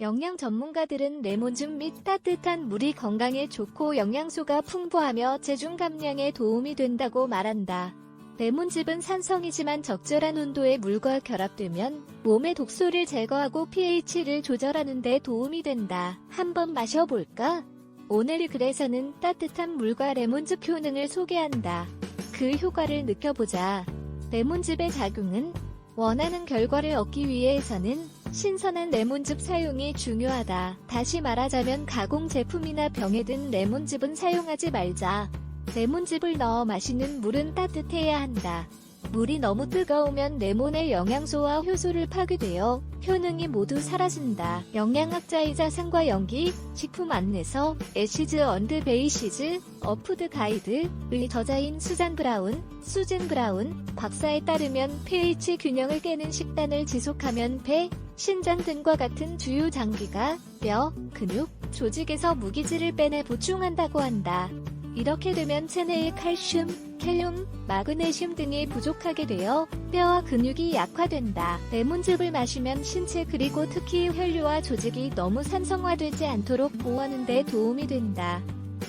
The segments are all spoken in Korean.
영양 전문가들은 레몬즙 및 따뜻한 물이 건강에 좋고 영양소가 풍부하며 체중 감량에 도움이 된다고 말한다. 레몬즙은 산성이지만 적절한 온도의 물과 결합되면 몸의 독소를 제거하고 pH를 조절하는 데 도움이 된다. 한번 마셔볼까? 오늘 그래서는 따뜻한 물과 레몬즙 효능을 소개한다. 그 효과를 느껴보자. 레몬즙의 작용은 원하는 결과를 얻기 위해서는 신선한 레몬즙 사용이 중요하다. 다시 말하자면 가공 제품이나 병에 든 레몬즙은 사용하지 말자. 레몬즙을 넣어 마시는 물은 따뜻해야 한다. 물이 너무 뜨거우면 레몬의 영양소와 효소를 파괴되어 효능이 모두 사라진다. 영양학자이자 상과 연기, 식품 안내서, 에시즈 언드 베이시즈, 어푸드 가이드의 저자인 수잔 브라운, 수진 브라운, 박사에 따르면 pH 균형을 깨는 식단을 지속하면 배, 신장 등과 같은 주요 장기가 뼈, 근육, 조직에서 무기질을 빼내 보충한다고 한다. 이렇게 되면 체내의 칼슘, 캘륨, 마그네슘 등이 부족하게 되어 뼈와 근육이 약화된다. 레몬즙을 마시면 신체 그리고 특히 혈류와 조직이 너무 산성화되지 않도록 보호하는 데 도움이 된다.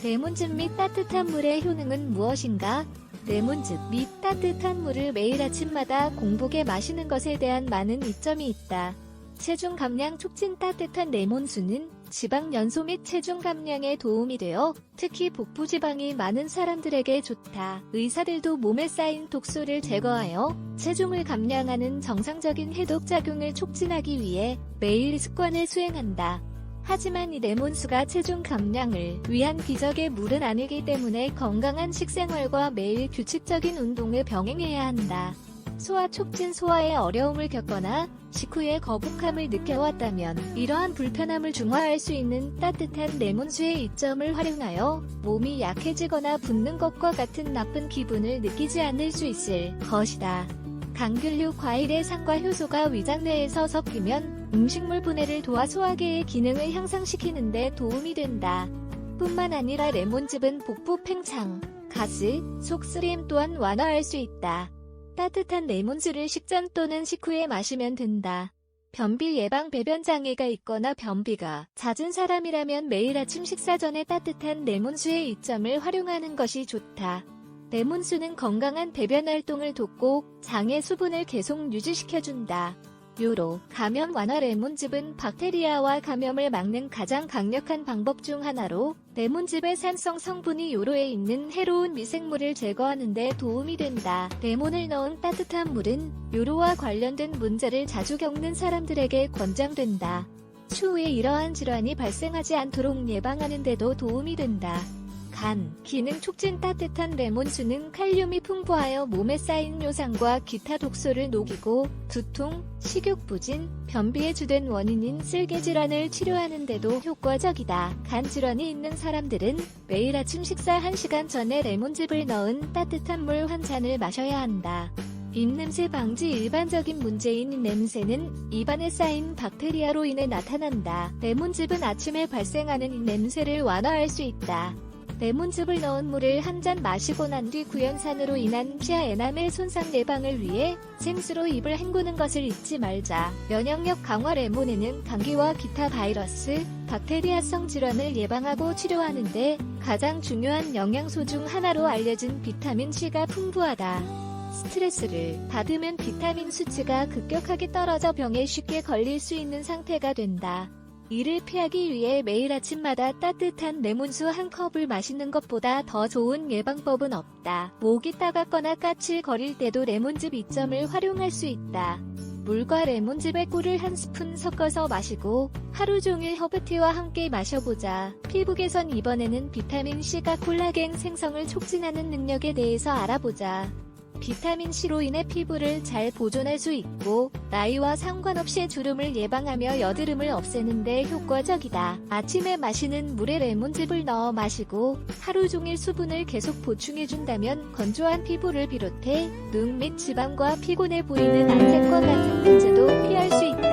레몬즙 및 따뜻한 물의 효능은 무엇인가? 레몬즙 및 따뜻한 물을 매일 아침마다 공복에 마시는 것에 대한 많은 이점이 있다. 체중 감량 촉진 따뜻한 레몬수는 지방 연소 및 체중 감량에 도움이 되어 특히 복부 지방이 많은 사람들에게 좋다. 의사들도 몸에 쌓인 독소를 제거하여 체중을 감량하는 정상적인 해독 작용을 촉진하기 위해 매일 습관을 수행한다. 하지만 이 레몬수가 체중 감량을 위한 기적의 물은 아니기 때문에 건강한 식생활과 매일 규칙적인 운동을 병행해야 한다. 소화 촉진 소화에 어려움을 겪거나 식후에 거북함을 느껴왔다면 이러한 불편함을 중화할 수 있는 따뜻한 레몬수의 이점을 활용하여 몸이 약해지거나 붓는 것과 같은 나쁜 기분을 느끼지 않을 수 있을 것이다. 강균류 과일의 산과 효소가 위장 내에서 섞이면 음식물 분해를 도와 소화계의 기능을 향상시키는 데 도움이 된다. 뿐만 아니라 레몬즙은 복부 팽창, 가스, 속쓰림 또한 완화할 수 있다. 따뜻한 레몬수를 식전 또는 식후에 마시면 된다. 변비 예방 배변 장애가 있거나 변비가 잦은 사람이라면 매일 아침 식사 전에 따뜻한 레몬수의 이점을 활용하는 것이 좋다. 레몬수는 건강한 배변 활동을 돕고 장의 수분을 계속 유지시켜준다. 요로, 감염 완화 레몬즙은 박테리아와 감염을 막는 가장 강력한 방법 중 하나로 레몬즙의 산성 성분이 요로에 있는 해로운 미생물을 제거하는 데 도움이 된다. 레몬을 넣은 따뜻한 물은 요로와 관련된 문제를 자주 겪는 사람들에게 권장된다. 추후에 이러한 질환이 발생하지 않도록 예방하는 데도 도움이 된다. 간, 기능 촉진 따뜻한 레몬수는 칼륨이 풍부하여 몸에 쌓인 요산과 기타 독소를 녹이고 두통, 식욕부진, 변비의 주된 원인인 쓸개 질환을 치료하는 데도 효과적이다. 간 질환이 있는 사람들은 매일 아침 식사 1시간 전에 레몬즙을 넣은 따뜻한 물 한 잔을 마셔야 한다. 입냄새 방지 일반적인 문제인 이 냄새는 입안에 쌓인 박테리아로 인해 나타난다. 레몬즙은 아침에 발생하는 이 냄새를 완화할 수 있다. 레몬즙을 넣은 물을 한 잔 마시고 난 뒤 구연산으로 인한 치아 에나멜 손상 예방을 위해 생수로 입을 헹구는 것을 잊지 말자. 면역력 강화 레몬에는 감기와 기타 바이러스, 박테리아성 질환을 예방하고 치료하는데 가장 중요한 영양소 중 하나로 알려진 비타민 C가 풍부하다. 스트레스를 받으면 비타민 수치가 급격하게 떨어져 병에 쉽게 걸릴 수 있는 상태가 된다. 이를 피하기 위해 매일 아침마다 따뜻한 레몬수 한 컵을 마시는 것보다 더 좋은 예방법은 없다. 목이 따갑거나 까칠거릴 때도 레몬즙 이점을 활용할 수 있다. 물과 레몬즙에 꿀을 한 스푼 섞어서 마시고 하루 종일 허브티와 함께 마셔보자. 피부 개선 이번에는 비타민C가 콜라겐 생성을 촉진하는 능력에 대해서 알아보자. 비타민C로 인해 피부를 잘 보존할 수 있고 나이와 상관없이 주름을 예방하며 여드름을 없애는 데 효과적이다. 아침에 마시는 물에 레몬즙을 넣어 마시고 하루 종일 수분을 계속 보충해준다면 건조한 피부를 비롯해 눈 및 지방과 피곤해 보이는 안색과 같은 문제도 피할 수 있다.